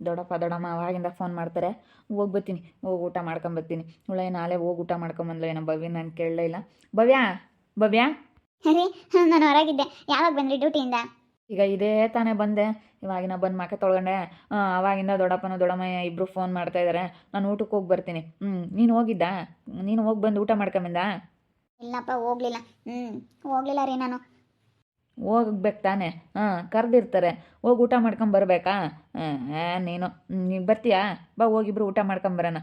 ದೊಡ್ಡಪ್ಪ ದೊಡ್ಡಮ್ಮ ಅವಾಗಿಂದ ಫೋನ್ ಮಾಡ್ತಾರೆ. ಹೋಗಿ ಬರ್ತೀನಿ. ಹೋಗಿ ಊಟ ಮಾಡ್ಕೊಂಬರ್ತೀನಿ ಒಳ್ಳೆ ನಾಳೆ ಹೋಗಿ ಊಟ ಮಾಡ್ಕೊಂಬಂದ್ಲು ಏನೋ ಭವ್ಯ ನಾನು ಕೇಳಲೇ ಇಲ್ಲ. ಭವ್ಯ ಭವ್ಯ? ಅರೆ ನಾನು ಹೊರಗಿದ್ದೆ. ಯಾವಾಗ ಬಂದ್ರಿ ಡ್ಯೂಟಿಯಿಂದ ಈಗ ಇದೇ ತಾನೇ ಬಂದೆ. ಇವಾಗಿನ ಬಂದು ಮಾಕೆ ತೊಳ್ಕೊಂಡೆ. ಅವಾಗಿಂದ ದೊಡ್ಡಪ್ಪನ ದೊಡ್ಡಮ್ಮ ಇಬ್ಬರು ಫೋನ್ ಮಾಡ್ತಾ ಇದ್ದಾರೆ ನಾನು ಊಟಕ್ಕೆ ಹೋಗಿ ಬರ್ತೀನಿ. ಹ್ಞೂ ನೀನು ಹೋಗಿದ್ದಾ? ನೀನು ಹೋಗಿ ಬಂದು ಊಟ ಮಾಡ್ಕೊಂಬಂದ ಇಲ್ಲಪ್ಪ ಹೋಗ್ಲಿಲ್ಲ. ಹ್ಞೂ ಹೋಗ್ಲಿಲ್ಲ ರೀ ನಾನು. ಹೋಗ್ಬೇಕು ತಾನೆ. ಹಾಂ, ಕರೆದಿರ್ತಾರೆ. ಹೋಗಿ ಊಟ ಮಾಡ್ಕೊಂಬರ್ಬೇಕಾ ಹಾಂ ನೀನು. ನೀನು ಬರ್ತೀಯಾ? ಬಾ ಹೋಗಿಬ್ರು ಊಟ ಮಾಡ್ಕೊಂಬರೋಣ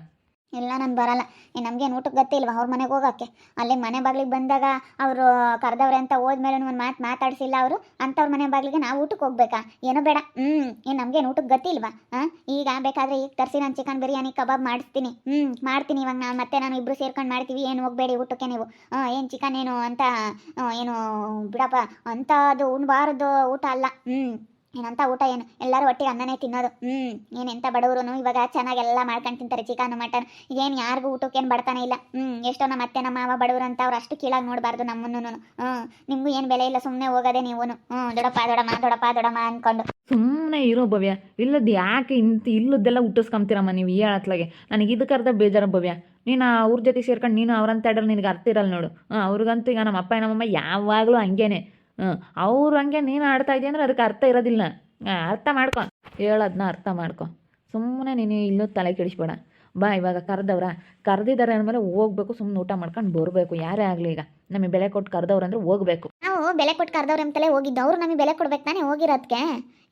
ಇಲ್ಲ, ನಾನು ಬರಲ್ಲ. ನಮಗೇನು ಊಟಕ್ಕೆ ಗತಿ ಇಲ್ವಾ? ಅವ್ರ ಮನೆಗೆ ಹೋಗೋಕ್ಕೆ. ಅಲ್ಲಿ ಮನೆ ಬಾಗಿಲಿಗೆ ಬಂದಾಗ ಅವರು ಕರೆದವ್ರೆ ಅಂತ ಹೋದ್ಮೇಲೆ ಒಂದು ಮಾತು ಮಾತಾಡಿಸಿಲ್ಲ ಅವರು ಅಂಥವ್ರ ಮನೆ ಬಾಗಿಲಿಗೆ ನಾವು ಊಟಕ್ಕೆ ಹೋಗ್ಬೇಕಾ? ಏನೋ ಬೇಡ. ಹ್ಞೂ ಏನು ನಮಗೇನು ಊಟಕ್ಕೆ ಗತಿ ಹಾಂ ಈಗ ಬೇಕಾದರೆ ಈಗ ತರಿಸಿ ನಾನು ಚಿಕನ್ ಬಿರಿಯಾನಿ ಕಬಾಬ್ ಮಾಡಿಸ್ತೀನಿ. ಹ್ಞೂ ಮಾಡ್ತೀನಿ ಇವಾಗ ನಾನು. ಮತ್ತೆ ನಾನು ಇಬ್ಬರು ಸೇರ್ಕೊಂಡು ಮಾಡ್ತೀವಿ. ಏನು ಹೋಗಬೇಡಿ ಊಟಕ್ಕೆ ನೀವು. ಏನು ಚಿಕನ್ ಏನು ಅಂತ ಏನು ಬಿಡಪ್ಪ ಅಂಥದ್ದು ಉಣ್ಬಾರ್ದು ಊಟ ಅಲ್ಲ. ಹ್ಞೂ ಏನಂತ ಊಟ ಏನು? ಎಲ್ಲರೂ ಒಟ್ಟಿಗೆ ಅನ್ನನೇ ತಿನ್ನೋದು. ಹ್ಞೂ ಏನು ಎಂಥ ಬಡವರು ಇವಾಗ ಚೆನ್ನಾಗೆಲ್ಲ ಮಾಡ್ಕೊಂಡು ತಿಂತಾರೆ ಚಿಕನ್, ಮಟನ್. ಏನು ಯಾರಿಗೂ ಊಟಕ್ಕೇನು ಬಡ್ತಾನೆ ಇಲ್ಲ. ಹ್ಞೂ ಎಷ್ಟೋ ನಮ್ಮ ಅತ್ತೆ, ನಮ್ಮ ಮಾವ ಬಡವರು ಅಂತ ಅವ್ರು ಅಷ್ಟು ಕೀಳಾಗಿ ನೋಡಬಾರ್ದು ನಮ್ಮನ್ನು ಹ್ಞೂ ನಿಮಗೂ ಏನು ಬೆಲೆ ಇಲ್ಲ ಸುಮ್ಮನೆ ಹೋಗೋದೆ ನೀವು ಹ್ಞೂ ದೊಡಪ್ಪ ದೊಡಮ್ಮ ದೊಡಪ್ಪ ದೊಡಮ್ಮ ಅನ್ಕೊಂಡು. ಸುಮ್ಮನೆ ಇರೋ ಭವ್ಯ. ಇಲ್ಲದ ಯಾಕೆ ಇಂತ ಇಲ್ಲದ್ದೆಲ್ಲ ಹುಟ್ಟಿಸ್ಕೊಂತೀರಮ್ಮ ನೀವು ಈ ಹೇಳತ್ಲಾಗೆ ನನಗೆ ಇದಕ್ಕರ್ಧ ಬೇಜಾರ ಭವ್ಯ. ನೀನು ಅವ್ರ ಜೊತೆ ಸೇರ್ಕೊಂಡು ನೀನು ಅವ್ರಂತ ಆಡೋರು ನಿನಗೆ ಅರ್ಥ ಇರಲ್ಲ ನೋಡು. ಅವ್ರಿಗಂತೂ ಈಗ ನಮ್ಮ ಅಪ್ಪ ನಮ್ಮಮ್ಮ ಯಾವಾಗಲೂ ಹಂಗೇನೆ. ಹ್ಞೂ ಅವ್ರು ಹಂಗೆ ನೀನು ಆಡ್ತಾ ಇದೆಯಾ ಅಂದ್ರೆ ಅದಕ್ಕೆ ಅರ್ಥ ಇರೋದಿಲ್ಲ. ಅರ್ಥ ಮಾಡ್ಕೊ. ಹೇಳೋದನ್ನ ಅರ್ಥ ಮಾಡ್ಕೊ. ಸುಮ್ಮನೆ ನೀನು ಇಲ್ಲೂ ತಲೆ ಕೆಡಿಸ್ಬೇಡ. ಬಾ, ಇವಾಗ ಕರೆದವ್ರ. ಕರೆದಿದ್ದಾರೆ ಅಂದಮೇಲೆ ಹೋಗ್ಬೇಕು ಸುಮ್ಮನೆ ಊಟ ಮಾಡ್ಕೊಂಡು ಬರಬೇಕು. ಯಾರೇ ಆಗಲಿ ಈಗ. ನಮಗೆ ಬೆಲೆ ಕೊಟ್ಟು ಕರೆದವ್ರು ಅಂದರೆ ಹೋಗ್ಬೇಕು. ನಾವು ಬೆಲೆ ಕೊಟ್ಟು ಕರೆದವ್ರ ಅಂತಲೇ ಹೋಗಿದ್ದು. ಅವ್ರು ನಮಗೆ ಬೆಲೆ ಕೊಡ್ಬೇಕು ತಾನೇ ಹೋಗಿರೋದಕ್ಕೆ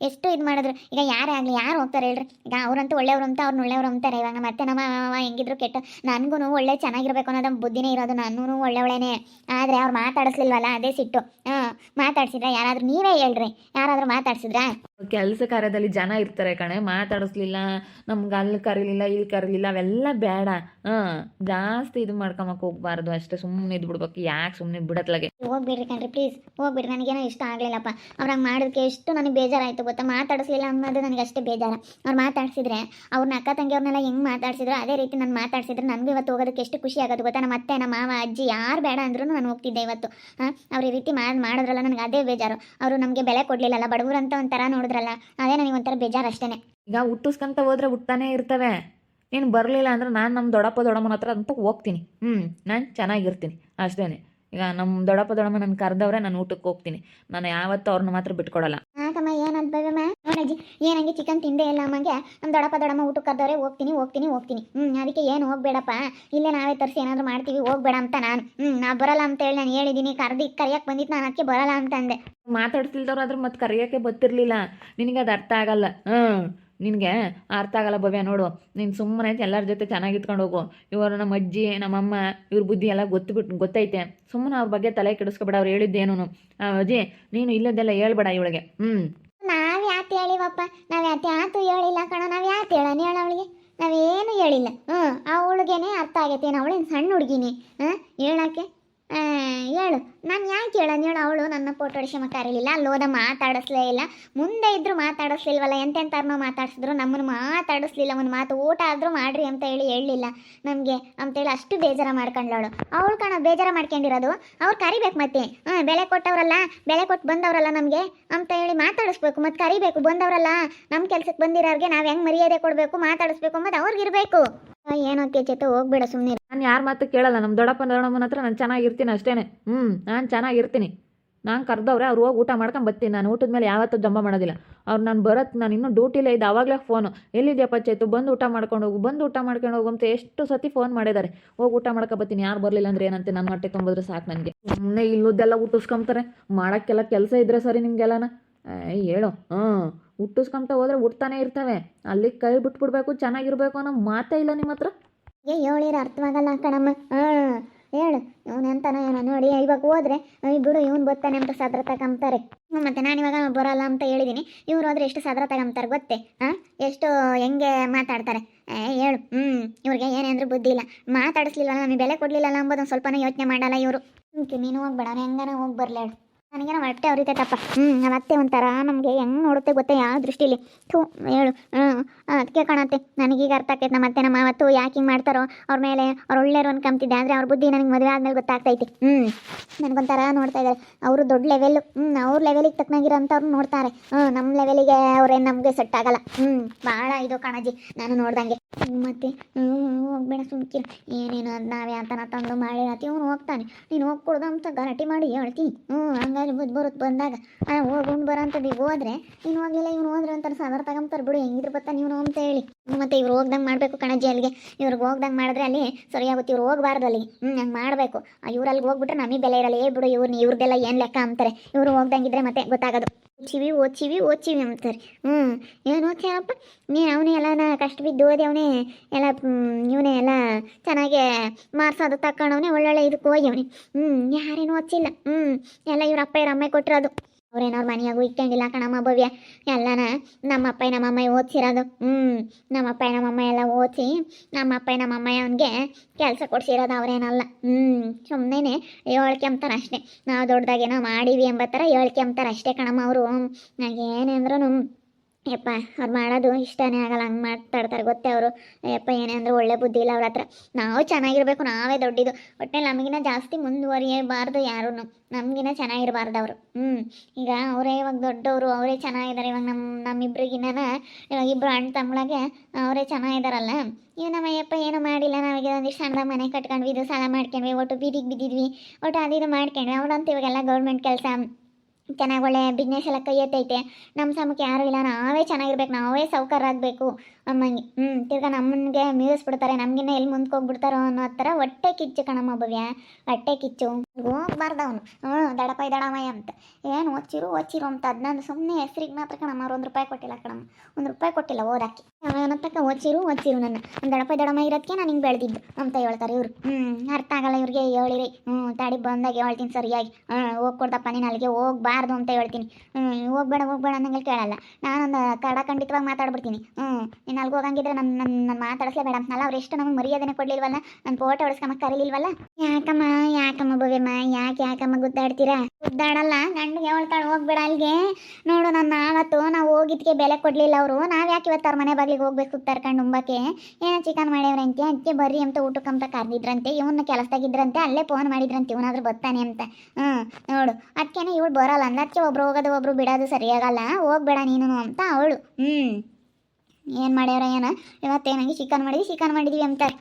ಎಷ್ಟು ಇದು ಮಾಡಿದ್ರು? ಈಗ ಯಾರೇ ಆಗಲಿ ಯಾರು ಹೋಗ್ತಾರೆ ಹೇಳ್ರಿ? ಈಗ ಅವ್ರಂತೂ ಒಳ್ಳೆಯವ್ರು ಅಂತ ಅವ್ರನ್ನ ಒಳ್ಳೆಯವ್ರು ಅಂತಾರೆ. ಇವಾಗ ಮತ್ತೆ ನಮ್ಮ ಹೆಂಗಿದ್ರು ಕೆಟ್ಟ. ನನಗೂ ಒಳ್ಳೆ ಚೆನ್ನಾಗಿರ್ಬೇಕು ಅನ್ನೋದು ಬುದ್ಧಿನೇ ಇರೋದು. ನಾನು ಒಳ್ಳೆಯವಳೇನೆ. ಆದರೆ ಅವ್ರು ಮಾತಾಡಿಸ್ಲಿಲ್ವಲ್ಲ? ಅದೇ ಸಿಟ್ಟು. ಹಾಂ ಮಾತಾಡ್ಸಿದ್ರೆ? ಯಾರಾದರೂ ನೀವೇ ಹೇಳ್ರಿ. ಯಾರಾದರೂ ಮಾತಾಡ್ಸಿದ್ರಾ? ಕೆಲಸ ಕಾರ್ಯದಲ್ಲಿ ಜನ ಇರ್ತಾರೆ ಕಣೆ. ಮಾತಾಡಿಸ್ಲಿಲ್ಲ ನಮ್ಗೆ ಅಲ್ಲಿ ಕರೀಲಿಲ್ಲ ಇಲ್ಲಿ ಕರೀಲಿಲ್ಲ ಅವೆಲ್ಲ ಬೇಡ. ಹಾಂ ಜಾಸ್ತಿ ಇದು ಮಾಡ್ಕೊಂಬಕ್ಕೆ ಹೋಗ್ಬಾರ್ದು. ಅಷ್ಟೇ ಸುಮ್ಮನೆ ಇದು ಬಿಡ್ಬೇಕು. ಯಾಕೆ ಸುಮ್ಮನೆ ಬಿಡತ್ಲಾಗೆ? ಹೋಗ್ಬಿಡ್ರಿ ಕಣ್ರಿ ಪ್ಲೀಸ್ ಹೋಗ್ಬಿಡ್ರಿ. ನನಗೇನೋ ಇಷ್ಟ ಆಗಲಿಲ್ಲಪ್ಪ. ಅವ್ರು ಹಂಗೆ ಮಾಡೋದಕ್ಕೆ ಎಷ್ಟು ನನಗೆ ಬೇಜಾರಾಯಿತು ಗೊತ್ತಾ? ಮಾತಾಡಿಸ್ಲಿಲ್ಲ ಅನ್ನೋದು ನನಗೆ ಅಷ್ಟೇ ಬೇಜಾರ. ಅವ್ರು ಮಾತಾಡಿಸಿದ್ರೆ ಅವ್ರನ್ನ ಅಕ್ಕ ತಂಗಿಯವ್ರನ್ನೆಲ್ಲ ಹೆಂಗೆ ಮಾತಾಡಿಸಿದ್ರು ಅದೇ ರೀತಿ ನಾನು ಮಾತಾಡಿಸಿದ್ರೆ ನನಗೂ ಇವತ್ತು ಹೋಗೋದಕ್ಕೆ ಎಷ್ಟು ಖುಷಿ ಆಗೋದು ಗೊತ್ತಾ? ನಮ್ಮ ಅತ್ತೆ ನಮ್ಮ ಮಾವ ಅಜ್ಜಿ ಯಾರು ಬೇಡ ಅಂದ್ರೂ ನಾನು ಹೋಗ್ತಿದ್ದೆ ಇವತ್ತು. ಹಾಂ? ಅವ್ರು ಈ ರೀತಿ ಮಾಡಿ ಮಾಡಿದ್ರಲ್ಲ ನನಗೆ ಅದೇ ಬೇಜಾರು. ಅವರು ನಮಗೆ ಬೆಲೆ ಕೊಡಲಿಲ್ಲಲ್ಲ ಬಡವರು ಅಂತ ಒಂಥರ ನೋಡಿದ್ರಲ್ಲ ಅದೇ ನನಗೆ ಒಂಥರ ಬೇಜಾರು ಅಷ್ಟೇ ಈಗ ಹುಟ್ಟಿಸ್ಕೊಂತ ಹೋದ್ರೆ ಹುಟ್ಟಾನೇ ಇರ್ತವೆ. ನೀನು ಬರಲಿಲ್ಲ ಅಂದ್ರೆ ನಾನು ನಮ್ಮ ದೊಡ್ಡಪ್ಪ ದೊಡ್ಡಮ್ಮನ ಹತ್ರ ಅಂತ ಹೋಗ್ತೀನಿ. ಹ್ಞೂ ನಾನು ಚೆನ್ನಾಗಿರ್ತೀನಿ ಅಷ್ಟೇ ಈಗ ನಮ್ಮ ದೊಡ್ಡಪ್ಪ ದೊಡ್ಡಮ್ಮ ನನ್ನ ಕರೆದವ್ರೆ ನಾನು ಊಟಕ್ಕೆ ಹೋಗ್ತೀನಿ. ನಾನು ಯಾವತ್ತೂ ಅವ್ರನ್ನ ಮಾತ್ರ ಬಿಟ್ಕೊಡಲ್ಲ. ನೋಡಜ್ಜಿ ಏನಂಗೆ ಚಿಕನ್ ತಿಂದೇ ಇಲ್ಲ ಅಮ್ಮಂಗೆ? ನಮ್ಮ ದೊಡಪ್ಪ ದೊಡಮ್ಮ ಊಟಕ್ಕೆ ಕರೆದವ್ರೆ ಹೋಗ್ತೀನಿ ಹೋಗ್ತೀನಿ ಹೋಗ್ತೀನಿ. ಹ್ಞೂ ಅದಕ್ಕೆ ಏನು ಹೋಗ್ಬೇಡಪ್ಪ. ಇಲ್ಲೇ ನಾವೇ ತರಿಸಿ ಏನಾದರೂ ಮಾಡ್ತೀವಿ, ಹೋಗ್ಬೇಡ ಅಂತ ನಾನು. ಹ್ಞೂ ನಾ ಬರಲ್ಲ ಅಂತ ಹೇಳಿ ನಾನು ಹೇಳಿದ್ದೀನಿ ಕರ್ದು ಕರಿಯಕ್ಕೆ ಬಂದಿತ್ತು ನಾನು ಅದಕ್ಕೆ ಬರಲ್ಲ ಅಂತ ಅಂದೆ. ಮಾತಾಡ್ತಿಲ್ದವ್ರು ಆದ್ರೆ ಮತ್ತೆ ಕರೆಯೋಕ್ಕೆ ಗೊತ್ತಿರಲಿಲ್ಲ ನಿನಗೆ ಅದು ಅರ್ಥ ಆಗಲ್ಲ. ಹ್ಞೂ ನಿನಗೆ ಅರ್ಥ ಆಗಲ್ಲ ಭವ್ಯ, ನೋಡು. ನೀನು ಸುಮ್ಮನೆ ಎಲ್ಲರ ಜೊತೆ ಚೆನ್ನಾಗಿ ಇತ್ಕೊಂಡು ಹೋಗು. ಇವರು ನಮ್ಮ ಅಜ್ಜಿ, ನಮ್ಮಮ್ಮ, ಇವ್ರ ಬುದ್ಧಿ ಎಲ್ಲ ಗೊತ್ತುಬಿಟ್ಟು ಗೊತ್ತೈತೆ. ಸುಮ್ಮನೆ ಅವ್ರ ಬಗ್ಗೆ ತಲೆ ಕೆಡಿಸ್ಕೊಬೇಡ, ಅವ್ರು ಹೇಳಿದ್ದೇನು ಅಜ್ಜಿ, ನೀನು ಇಲ್ಲದೆಲ್ಲ ಹೇಳ್ಬೇಡ ಇವಳಿಗೆ. ಹ್ಞೂ ಯಾಕೆ ಹೇಳಿವಪ್ಪ? ನಾವು ಯಾಕೆ ಯಾತು ಹೇಳಿಲ್ಲ ಕಣ, ನಾವು ಯಾಕೆ ಹೇಳೋಣ ಹೇಳ ಅವಳಿಗೆ. ನಾವೇನು ಹೇಳಿಲ್ಲ. ಹ್ಞೂ ಆ ಹುಡುಗೇನೆ ಅರ್ಥ ಆಗೈತೆ ಅವಳೇನು ಸಣ್ಣ ಹುಡುಗಿನಿ? ಹಾಂ ಹೇಳಕ್ಕೆ? ಹೇಳು. ನಾನು ಯಾಕೆ ಹೇಳೋಣ ಹೇಳು, ಅವಳು ನನ್ನ ಫೋಟೋ ಹೊಡಿಸಿ ಕರೀಲಿಲ್ಲ ಅಲ್ಲಿ ಹೋದ ಮಾತಾಡಿಸ್ಲೇ ಇಲ್ಲ. ಮುಂದೆ ಇದ್ದರೂ ಮಾತಾಡಿಸ್ಲಿಲ್ವಲ್ಲ ಎಂತೆಂಥವ್ರನ್ನೋ ಮಾತಾಡಿಸಿದ್ರು, ನಮ್ಮನ್ನು ಮಾತಾಡಿಸ್ಲಿಲ್ಲ ಒಂದು ಮಾತು ಊಟ ಆದರೂ ಮಾಡ್ರಿ ಅಂತ ಹೇಳಿ ಹೇಳಲಿಲ್ಲ. ನಮಗೆ ಅಂತೇಳಿ ಅಷ್ಟು ಬೇಜಾರು ಮಾಡ್ಕೊಂಡ್ಲವಳು ಅವಳು. ಕಣ, ಬೇಜಾರು ಮಾಡ್ಕೊಂಡಿರೋದು. ಅವ್ರು ಕರಿಬೇಕು ಮತ್ತೆ. ಹಾಂ, ಬೆಲೆ ಕೊಟ್ಟವರಲ್ಲ, ಬೆಲೆ ಕೊಟ್ಟು ಬಂದವರಲ್ಲ ನಮಗೆ ಅಂತ ಹೇಳಿ ಮಾತಾಡಿಸ್ಬೇಕು. ಮತ್ತು ಕರಿಬೇಕು, ಬಂದವರಲ್ಲ ನಮ್ಮ ಕೆಲಸಕ್ಕೆ ಬಂದಿರೋರಿಗೆ ನಾವು ಹೆಂಗೆ ಮರ್ಯಾದೆ ಕೊಡಬೇಕು, ಮಾತಾಡಿಸ್ಬೇಕು ಮತ್ತು ಅವ್ರಿಗಿರ್ಬೇಕು ಏನೋ ಜೊತೆ ಹೋಗ್ಬೇಡ ಸುಮ್ಮನೆ ನಾನು ಯಾರ ಮಾತು ಕೇಳಲ್ಲ ನಮ್ಮ ದೊಡ್ಡಪ್ಪ ದೊಡ್ಡಮ್ಮನ ಹತ್ರ ನಾನು ಚೆನ್ನಾಗಿರ್ತೀನಿ ಅಷ್ಟೇನೆ. ಹ್ಞೂ ನಾನು ಚೆನ್ನಾಗಿರ್ತೀನಿ. ನಾನು ಕರೆದವ್ರೆ, ಅವ್ರು ಹೋಗಿ ಊಟ ಮಾಡ್ಕೊಂಡು ಬರ್ತೀನಿ. ನಾನು ಊಟದ ಮೇಲೆ ಯಾವತ್ತೂ ಜಂಬ ಮಾಡೋದಿಲ್ಲ. ಅವ್ರು ನಾನು ಬರತ್ತೆ ನಾನು ಇನ್ನೂ ಡ್ಯೂಟಿಲೇ ಇದ್ದೆ ಆವಾಗಲೇ ಫೋನು ಎಲ್ಲಿದೆಯಪ್ಪ ಚೇತು ಬಂದು ಊಟ ಮಾಡ್ಕೊಂಡು ಹೋಗು, ಬಂದು ಊಟ ಮಾಡ್ಕೊಂಡು ಹೋಗು ಅಂತ ಎಷ್ಟು ಸತಿ ಫೋನ್ ಮಾಡಿದ್ದಾರೆ ಹೋಗಿ ಊಟ ಮಾಡ್ಕೊ ಬರ್ತೀನಿ. ಯಾರು ಬರಲಿಲ್ಲ ಅಂದ್ರೆ ಏನಂತೆ? ನನ್ನ ಹೊಟ್ಟೆ ತುಂಬಿದ್ರೆ ಸಾಕು ನನಗೆ. ಸುಮ್ಮನೆ ಇಲ್ಲದೆಲ್ಲ ಊಟಿಸ್ಕೊಂತಾರೆ. ಮಾಡೋಕ್ಕೆಲ್ಲ ಕೆಲಸ ಇದ್ರೆ ಸರಿ ನಿಮಗೆಲ್ಲನ? ಹೇಳು. ಹಾಂ ಹುಟ್ಟಿಸ್ಕೊಂತ ಹೋದ್ರೆ ಹುಟ್ತಾನೆ ಇರ್ತವೆ. ಅಲ್ಲಿ ಕೈ ಬಿಟ್ಬಿಡ್ಬೇಕು, ಚೆನ್ನಾಗಿರ್ಬೇಕು ಅನ್ನೋ ಮಾತೇ ಇಲ್ಲ ನಿಮ್ಮ ಹತ್ರ? ಏ ಹೇಳಿರ ಅರ್ಥವಾಗಲ್ಲ ಕಣಮ್ಮ. ಹಾಂ ಹೇಳು. ಇವನು ಎಂತಾನೋ ಏನೋ ನೋಡಿ, ಇವಾಗ ಹೋದ್ರೆ ಬಿಡು, ಇವನು ಬರ್ತಾನೆ ಅಂತ ಸದ್ರ ತಗೊಂತಾರೆ ಮತ್ತೆ ನಾನು ಇವಾಗ ಬರಲ್ಲ ಅಂತ ಹೇಳಿದ್ದೀನಿ ಇವ್ರು ಹೋದ್ರೆ ಎಷ್ಟು ಸದ್ರ ತಗೊಂತಾರೆ ಗೊತ್ತೇ? ಹಾ? ಎಷ್ಟು ಹೆಂಗೆ ಮಾತಾಡ್ತಾರೆ? ಏ, ಹೇಳು. ಹ್ಞೂ. ಇವ್ರಿಗೆ ಏನೇಂದ್ರೆ ಬುದ್ಧಿ ಇಲ್ಲ. ಮಾತಾಡಿಸ್ಲಿಲ್ಲ ನಮಗೆ ಬೆಲೆ ಕೊಡಲಿಲ್ಲ ಅಂಬೋದು ಸ್ವಲ್ಪನೂ ಯೋಚನೆ ಮಾಡಲ್ಲ ಇವರು. ನೀನು ಹೋಗ್ಬೇಡ ಹೆಂಗಾನ ಹೋಗಿ ಬರಲಿ. ಹೇಳು ನನಗೇನೋ ಹೊಟ್ಟೆ ಅವ್ರಿತೈತಪ್ಪ ಹ್ಞೂ ನಮ್ಮ ಅತ್ತೆ ಒಂಥರ ನಮಗೆ ಹೆಂಗೆ ನೋಡುತ್ತೆ ಗೊತ್ತಾ ಯಾವ ದೃಷ್ಟಿಲಿ. ಥೂ, ಹೇಳು. ಹ್ಞೂ ಅದಕ್ಕೆ ಕಾಣತ್ತೆ. ನನಗೀಗ ಅರ್ಥ ಆಗ್ತೈತೆ ನಮ್ಮ ಅತ್ತೆ, ನಮ್ಮ ಅವತ್ತು ಯಾಕೆ ಹಿಂಗೆ ಮಾಡ್ತಾರೋ ಅವ್ರ ಮೇಲೆ ಅವ್ರು ಒಳ್ಳೆಯರು ಅನ್ಕೊಂತಿದ್ದೆ ಆದರೆ ಅವ್ರ ಬುದ್ಧಿ ನನಗೆ ಮದುವೆ ಆದಮೇಲೆ ಗೊತ್ತಾಗ್ತೈತಿ. ಹ್ಞೂ ನನಗೊಂಥರ ನೋಡ್ತಾ ಇದ್ದಾರೆ ಅವರು ದೊಡ್ಡ ಲೆವೆಲ್ಲು ಹ್ಞೂ ಅವ್ರ ಲೆವೆಲಿಗೆ ತಕ್ಕನಾಗಿರೋಂಥವ್ರು ನೋಡ್ತಾರೆ. ಹ್ಞೂ ನಮ್ಮ ಲೆವೆಲಿಗೆ ಅವ್ರೇನು ನಮಗೆ ಸೆಟ್ ಆಗಲ್ಲ. ಹ್ಞೂ ಭಾಳ ಇದು ಕಾಣಜಿ. ನಾನು ನೋಡ್ದಂಗೆ. ಮತ್ತೆ ಹ್ಞೂ ಹೋಗ್ಬೇಡ ಸುಮ್ಕಿರು. ಏನೇನು ಅದು ನಾವೇ ಅಂತನ ತಂದು ಮಾಡಿರತ್ತಿ ಅವ್ನು ಹೋಗ್ತಾನೆ. ನೀನು ಹೋಗ್ಕೊಡ್ದು ಅಂತ ಗಲಾಟೆ ಮಾಡಿ ಹೇಳ್ತೀನಿ. ಹ್ಞೂ ಹಂಗಾಗಿ ಬುದ್ಧಿ ಬರುತ್ತೆ ಬಂದಾಗ ಹೋಗಿ ಉಂಡು ಬರೋಂಥದ್ದು ಈಗ ಹೋದ್ರೆ ಇನ್ನು ಹೋಗ್ಲಿಲ್ಲ, ಇವ್ನು ಹೋದ್ರೆ ಅಂತಾರೆ ಸಾಧಾರ ತಗೊಂತಾರೆ ಬಿಡು, ಹೆಂಗಿದ್ರು ಬತ್ತ ನೀವು ಅಂತ ಹೇಳಿ. ಮತ್ತೆ ಇವ್ರು ಹೋಗ್ದಂಗೆ ಮಾಡಬೇಕು ಕಣಜ್ಜಿ ಅಲ್ಲಿಗೆ. ಇವ್ರಿಗೆ ಹೋಗ್ದಂಗೆ ಮಾಡಿದ್ರೆ ಅಲ್ಲಿ ಸರಿಯಾಗುತ್ತೆ, ಇವ್ರು ಹೋಗ್ಬಾರ್ದು ಅಲ್ಲಿ. ಹ್ಞೂ ಹಂಗೆ ಮಾಡಬೇಕು. ಇವ್ರು ಅಲ್ಲಿಗೆ ಹೋಗ್ಬಿಟ್ರೆ ನಮಗೆ ಬೆಲೆ ಇರಲ್ಲ. ಏ ಬಿಡು ಇವ್ರನ್ನ ಇವ್ರದ್ದೆಲ್ಲ ಏನು ಲೆಕ್ಕ ಅಂತಾರೆ. ಇವ್ರು ಹೋಗ್ದಂಗಿದ್ರೆ ಮತ್ತೆ ಗೊತ್ತಾಗೋದು. ಓದ್ಚಿವಿ ಓದ್ಚಿವಿ ಓದ್ತೀವಿ ಅಂತಾರೆ. ಹ್ಞೂ ಏನು ಓದ್ಸ್ಯಾನಪ್ಪ ನೀನು ಅವನೇ ಎಲ್ಲ ಕಷ್ಟ ಬಿದ್ದು ಓದಿ ಅವನೇ ಎಲ್ಲ ಇವನೇ ಎಲ್ಲ ಚೆನ್ನಾಗಿ ಮಾರ್ಕ್ಸ್ ಅದು ತಕೊಂಡವನೇ ಒಳ್ಳೊಳ್ಳೆ ಇದಕ್ಕೆ ಹೋಗಿ ಅವನೇ. ಹ್ಞೂ ಯಾರೇನು ಓದ್ಸಿಲ್ಲ ಹ್ಞೂ ಎಲ್ಲ ಇವ್ರ ಅಪ್ಪ, ಇವ್ರ ಅಮ್ಮ ಕೊಟ್ಟಿರೋದು ಅವ್ರೇನವ್ರ ಮನೆಯಾಗೂ ಇಕ್ಕಂಗಿಲ್ಲ ಕಣಮ್ಮ ಭವ್ಯ. ಎಲ್ಲನ ನಮ್ಮ ಅಪ್ಪ ನಮ್ಮಮ್ಮ ಓದ್ಸಿರೋದು. ಹ್ಞೂ ನಮ್ಮ ಅಪ್ಪ ನಮ್ಮಮ್ಮ ಎಲ್ಲ ಓದಿಸಿ ನಮ್ಮ ಅಪ್ಪ ನಮ್ಮಮ್ಮ ಅವನಿಗೆ ಕೆಲಸ ಕೊಡ್ಸಿರೋದು ಅವ್ರೇನಲ್ಲ. ಹ್ಞೂ ಸುಮ್ಮನೆ ಹೇಳ್ಕೆಂಬ್ತಾರೆ ಅಷ್ಟೇ. ನಾವು ದೊಡ್ಡದಾಗೇನೋ ಮಾಡೀವಿ ಎಂಬ ಥರ ಹೇಳ್ಕೆಂಬ್ತಾರೆ ಅಷ್ಟೇ ಕಣಮ್ಮ ಅವರು. ಏನೇ ಅಂದ್ರೂ ಯಪ್ಪ, ಅವ್ರು ಮಾಡೋದು ಇಷ್ಟನೇ ಆಗಲ್ಲ, ಹಂಗೆ ಮಾತಾಡ್ತಾರೆ ಗೊತ್ತೇ ಅವರು. ಯಪ್ಪ, ಏನೇ ಅಂದರೆ ಒಳ್ಳೆ ಬುದ್ಧಿ ಇಲ್ಲ ಅವ್ರ ಹತ್ರ. ನಾವು ಚೆನ್ನಾಗಿರ್ಬೇಕು, ನಾವೇ ದೊಡ್ಡದು. ಒಟ್ಟೆ ನಮಗಿನ ಜಾಸ್ತಿ ಮುಂದುವರಿಯಬಾರ್ದು ಯಾರೂ ನಮಗಿನ ಚೆನ್ನಾಗಿರಬಾರ್ದು ಅವರು. ಹ್ಞೂ ಈಗ ಅವರೇ ಇವಾಗ ದೊಡ್ಡವರು, ಅವರೇ ಚೆನ್ನಾಗಿದ್ದಾರೆ ಇವಾಗ ನಮ್ಮ ನಮ್ಮಿಬ್ರಿಗಿನ್ನ ಇವಾಗ ಇಬ್ಬರು ಅಣ್ಣ ತಮ್ಮಳಗೆ ಅವರೇ ಚೆನ್ನಾಗಿದ್ದಾರಲ್ಲ ಇವ್ ನಮ್ಮ ಅಯ್ಯಪ್ಪ ಏನೂ ಮಾಡಿಲ್ಲ. ನಾವೀಗ ಒಂದಿಷ್ಟು ಹಣದ ಮನೆ ಕಟ್ಕೊಂಡ್ವಿ, ಇದು ಸಾಲ ಮಾಡ್ಕೊಂಡ್ವಿ. ಒಟ್ಟು ಬೀದಿಗೆ ಬಿದ್ದಿದ್ವಿ. ಒಟ್ಟು ಅದು ಇದು ಮಾಡ್ಕೊಂಡ್ವಿ. ಅವಳಂತ ಇವಾಗೆಲ್ಲ ಗೌರ್ಮೆಂಟ್ ಕೆಲಸ. ಚೆನ್ನಾಗಿ ಒಳ್ಳೆ ಬಿಸ್ನೆಸ್ ಎಲ್ಲ ಕೈ ಎತ್ತೈತೆ ನಮ್ಮ ಸಮಕ್ಕೆ ಯಾರೂ ಇಲ್ಲ. ನಾವೇ ಚೆನ್ನಾಗಿರ್ಬೇಕು. ನಾವೇ ಆಗಬೇಕು ಅಮ್ಮಂಗೆ. ಹ್ಞೂ ತಿರ್ಗಾ ನಮ್ಮನಿಗೆ ಮೀರಿಸ್ಬಿಡ್ತಾರೆ ನಮಗಿನ್ನ ಎಲ್ಲಿ ಮುಂದಕ್ಕೆ ಹೋಗ್ಬಿಡ್ತಾರೋ ಅನ್ನೋ ಥರ ಹೊಟ್ಟೆ ಕಿಚ್ಚು ಕಣಮ್ಮ ಭವ್ಯ. ಹೊಟ್ಟೆ ಕಿಚ್ಚು. ಹೋಗ್ಬಾರ್ದು ಅವನು ಹ್ಞೂ, ದಡಪ ದಡಮಯ್ಯ ಅಂತ. ಏನು ಓಚಿರು ಓಚಿರು ಅಂತ. ಅದನ್ನ ಸುಮ್ಮನೆ ಹೆಸ್ರಿಗೆ ಮಾತ್ರ ಕಣಮ್ಮ, ಅವ್ರು ಒಂದು ರೂಪಾಯಿ ಕೊಟ್ಟಿಲ್ಲ ಕಣಮ್ಮ. ಒಂದು ರೂಪಾಯಿ ಕೊಟ್ಟಿಲ್ಲ, ಓದಕ್ಕೆ. ಅವನತ್ತಕ್ಕ ಓಚಿರು ಓಚಿರು ನನ್ನ. ಒಂದು ದಡಪ ದಡಮ ಇರೋದಕ್ಕೆ ನಾನು ಹಿಂಗೆ ಬೆಳೆದಿದ್ದು ಅಂತ ಹೇಳ್ತಾರೆ ಇವರು. ಹ್ಞೂ, ಅರ್ಥ ಆಗಲ್ಲ ಇವ್ರಿಗೆ, ಹೇಳಿರಿ. ಹ್ಞೂ, ತಾಡಿ ಬಂದಾಗ ಹೇಳ್ತೀನಿ ಸರಿಯಾಗಿ. ಹ್ಞೂ, ಹೋಗ್ಕೊಡ್ದಪ್ಪ, ನೀನು ಅಲ್ಲಿಗೆ ಹೋಗ್ಬಾರ್ದು ಅಂತ ಹೇಳ್ತೀನಿ. ಹ್ಞೂ, ಹೋಗ್ಬೇಡ ಹೋಗ್ಬೇಡ ಅನ್ನಂಗೆ ಕೇಳಲ್ಲ. ನಾನೊಂದು ಕಡ ಖಂಡಿತವಾಗಿ ಮಾತಾಡ್ಬಿಡ್ತೀನಿ. ಹ್ಞೂ, ನೀನು ಅಲ್ಲಿಗೆ ಹೋಗಂಗಿದ್ರೆ ನನ್ನ ನನ್ನ ನನ್ನ ಅಂತ. ಅಂತನಲ್ಲ ಅವ್ರು ಎಷ್ಟು ನಮಗೆ ಮರ್ಯಾದನೆ ಕೊಡ್ಲಿಲ್ವಲ್ಲ? ನನ್ನ ಫೋಟೋ ಹೊಡ್ಸ್ಕೊಂಬ ಕರೀಲಿಲ್ವಲ್ಲ? ಯಾಕಮ್ಮ ಯಾಕಮ್ಮ ಭವ್ಯಮ್ಮ? ಯಾಕೆ ಯಾಕಮ್ಮ ಗುದ್ದಾಡ್ತೀರಾ? ಗುದ್ದಾಡಲ್ಲ, ಗಂಡಿಗೆ ಹೇಳ್ತಾಳೆ ಹೋಗ್ಬೇಡ ಅಲ್ಲಿಗೆ ನೋಡು ನನ್ನ ಆವತ್ತು ನಾವು ಹೋಗಿದ್ಕೆ ಬೆಲೆ ಕೊಡ್ಲಿಲ್ಲ ಅವರು. ನಾವು ಯಾಕೆ ಇವತ್ತು ಅವ್ರ ಮನೆ ಬಾಗಿಲಿಗೆ ಹೋಗ್ಬೇಕು ತರ್ಕೊಂಡು ಉಂಬಕ್ಕೆ ಏನೋ ಚಿಕನ್ ಮಾಡ್ಯವ್ರಂತೆ ಅದಕ್ಕೆ ಬರ್ರಿ ಅಂತ ಊಟಕ್ಕಂತ ಕರೆದಿದ್ರಂತೆ ಇವನ್ನ ಕೆಲಸದಾಗಿದ್ರಂತೆ, ಅಲ್ಲೇ ಫೋನ್ ಮಾಡಿದ್ರಂತೆ, ಇವನಾದ್ರೂ ಬರ್ತಾನೆ ಅಂತ. ಹ್ಞೂ ನೋಡು ಅದಕ್ಕೇನೆ ಇವಳು ಬರಲ್ಲ ಅಂದ ಅದಕ್ಕೆ ಒಬ್ರು ಹೋಗೋದು, ಒಬ್ರು ಬಿಡೋದು ಸರಿಯಾಗಲ್ಲ. ಹೋಗ್ಬೇಡ ನೀನು ಅಂತ ಅವಳು. ಹ್ಞೂ ಏನು ಮಾಡ್ಯಾರ ಏನ? ಇವತ್ತೇನಾಗಿ ಚಿಕನ್ ಮಾಡಿದ್ವಿ ಚಿಕನ್ ಮಾಡಿದ್ವಿ ಅಂತಾರೆ.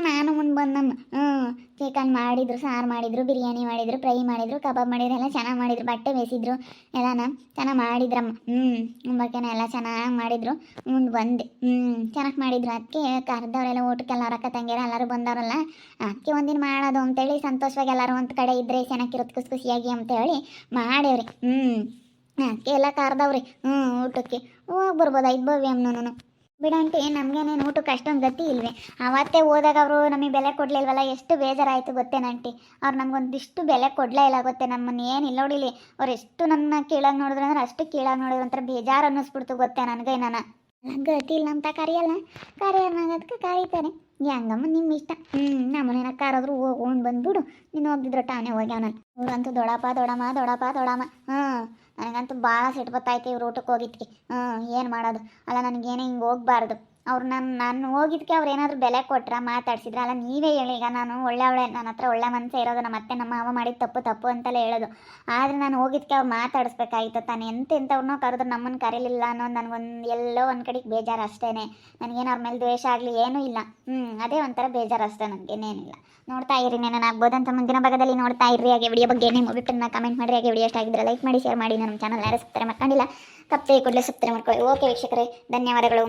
ನಾನು ಮುಂದೆ ಬಂದಮ್ಮ ಹ್ಞೂ. ಚಿಕನ್ ಮಾಡಿದ್ರು, ಸಾರು ಮಾಡಿದ್ರು, ಬಿರಿಯಾನಿ ಮಾಡಿದ್ರು, ಫ್ರೈ ಮಾಡಿದ್ರು, ಕಬಾಬ್ ಮಾಡಿದ್ರು, ಎಲ್ಲ ಚೆನ್ನಾಗಿ ಮಾಡಿದ್ರು, ಬಟ್ಟೆ ಬೇಯಿಸಿದ್ರು, ಎಲ್ಲನ ಚೆನ್ನಾಗಿ ಮಾಡಿದ್ರಮ್ಮ. ಹ್ಞೂ ಮುಂಬಕ್ಕೆನ ಎಲ್ಲ ಚೆನ್ನಾಗಿ ಮಾಡಿದ್ರು, ಮುಂದೆ ಬಂದೆ, ಹ್ಞೂ. ಚೆನ್ನಾಗಿ ಮಾಡಿದ್ರು ಅದಕ್ಕೆ ಕರೆದವರೆಲ್ಲ ಊಟಕ್ಕೆಲ್ಲ ರೊಕ್ಕ ತಂಗಿರ ಎಲ್ಲರೂ ಬಂದವರಲ್ಲ ಅದಕ್ಕೆ ಒಂದಿನ ಮಾಡೋದು ಅಂತೇಳಿ ಸಂತೋಷವಾಗಿ ಎಲ್ಲರೂ ಒಂದು ಕಡೆ ಇದ್ದರೆ ಚೆನ್ನಾಗಿರುತ್ತೆ ಖುಷಿ ಖುಷಿಯಾಗಿ ಅಂತೇಳಿ ಮಾಡೇವ್ರಿ, ಹ್ಞೂ. ಅದಕ್ಕೆ ಎಲ್ಲ ಕರೆದವ್ರಿ, ಹ್ಞೂ, ಊಟಕ್ಕೆ. ಹೋಗಿ ಬರ್ಬೋದು ಐದು ಭವ್ಯಮ್ಮ ನಾನು ಬಿಡಂಟಿ ನಮಗೇನೇನು ಊಟಕ್ಕೆ ಅಷ್ಟೊಂದು ಗತಿ ಇಲ್ವೇ? ಅವತ್ತೇ ಹೋದಾಗ ಅವರು ನಮಗೆ ಬೆಲೆ ಕೊಡಲಿಲ್ವಲ್ಲ, ಎಷ್ಟು ಬೇಜಾರಾಯಿತು ಗೊತ್ತೇನಂಟಿ ಅವ್ರು ನಮಗೊಂದಿಷ್ಟು ಬೆಲೆ ಕೊಡಲೇ ಇಲ್ಲ ಗೊತ್ತೇ ನಮ್ಮನ್ನು ಏನಿಲ್ಲ ನೋಡಿಲಿ ಅವ್ರು ಎಷ್ಟು ನನ್ನ ಕೀಳಾಗಿ ನೋಡಿದ್ರು ಅಂದ್ರೆ ಅಷ್ಟು ಕೀಳಾಗಿ ನೋಡಿದ್ರು ಒಂಥರ ಬೇಜಾರು ಅನ್ನಿಸ್ಬಿಡ್ತು ಗೊತ್ತೇ ನನಗೆ ನಾನು ಗತಿ ಇಲ್ಲ ಅಂತ ಕರೆಯಲ್ಲ? ಕರೆಯೋದಕ್ಕೆ ಕರೀತಾರೆ ಹೆಂಗಮ್ಮ ನಿಮ್ಮ ಇಷ್ಟ. ಹ್ಞೂ ನಮ್ಮನೇನ ಕಾರಾದ್ರು ಹೋಗಿ ಬಂದ್ಬಿಡು. ನೀನು ಹೋಗಿದ್ರು ಟಾನೆ ಹೋಗ್ಯಾವ ಊರಂತೂ ದೊಡಪ್ಪ ದೊಡಮ್ಮ ದೊಡಪ್ಪ ದೊಡಮ್ಮ. ಹ್ಞೂ ನನಗಂತೂ ಭಾಳ ಸಿಟ್ಟು ಬತ್ತಾಯ್ತು ಇವ್ರು ಊಟಕ್ಕೆ ಹೋಗಿದ್ಕೆ. ಹ್ಞೂ ಏನು ಮಾಡೋದು? ಅಲ್ಲ ನನಗೇನೆ ಹಿಂಗೆ ಹೋಗ್ಬಾರ್ದು. ಅವ್ರು ನನ್ನ ನಾನು ಹೋಗಿದ್ದಕ್ಕೆ ಅವ್ರು ಏನಾದರೂ ಬೆಲೆ ಕೊಟ್ರ ಮಾತಾಡ್ಸಿದ್ರ, ಅಲ್ಲ ನೀವೇ ಹೇಳಿ, ಈಗ ನಾನು ಒಳ್ಳೆ ಒಳ್ಳೆ ನನ್ನ ಹತ್ರ ಒಳ್ಳೆ ಮನಸ್ಸೇ ಇರೋದು, ನಮ್ಮ ಅತ್ತೆ, ನಮ್ಮ ಮಾವ ಮಾಡಿದ ತಪ್ಪು ತಪ್ಪು ಅಂತಲೇ ಹೇಳೋದು. ಆದರೆ ನಾನು ಹೋಗಿದ್ದಕ್ಕೆ ಅವ್ರು ಮಾತಾಡಿಸ್ಬೇಕಾಯ್ತು, ತಾನು ಎಂತೆಂಥವ್ರನ್ನೋ ಕರೆದ್ರು ನಮ್ಮನ್ನು ಕರೀಲಿಲ್ಲ ಅನ್ನೋದು ನನಗೊಂದು ಎಲ್ಲೋ ಒಂದು ಕಡೆಗೆ ಬೇಜಾರು ಅಷ್ಟೇ ನನಗೇನು ಅವ್ರ ಮೇಲೆ ದ್ವೇಷ ಆಗಲಿ ಏನೂ ಇಲ್ಲ. ಹ್ಞೂ ಅದೇ ಒಂಥರ ಬೇಜಾರು ಅಷ್ಟೇ ನನಗೇನೇನಿಲ್ಲ ನೋಡ್ತಾ ಇರಿ ನಾನು ಆಗ್ಬೋದಂತ ಮುಂದಿನ ಭಾಗದಲ್ಲಿ ನೋಡ್ತಾ ಇರಿ, ಹಾಗೆ ವಿಡಿಯೋ ಬಗ್ಗೆ ನಿಮ್ಮ ಅಭಿಪ್ರಾಯನ ಕಮೆಂಟ್ ಮಾಡಿ ಹಾಗೆ ವಿಡಿಯೋ ಆಗಿದ್ರೆ ಲೈಕ್ ಮಾಡಿ ಶೇರ್ ಮಾಡಿ ನಮ್ಮ ಚಾನಲ್ ಯಾರು ಸುತ್ತಾರೆ ಮಾಡ್ಕೊಂಡಿಲ್ಲ, ತಪ್ಪೇ ಕೂಡಲೇ ಸುತ್ತಾರೆ ಮಾಡ್ಕೊಳ್ಳಿ. ಓಕೆ ವೀಕ್ಷಕರೇ, ಧನ್ಯವಾದಗಳು.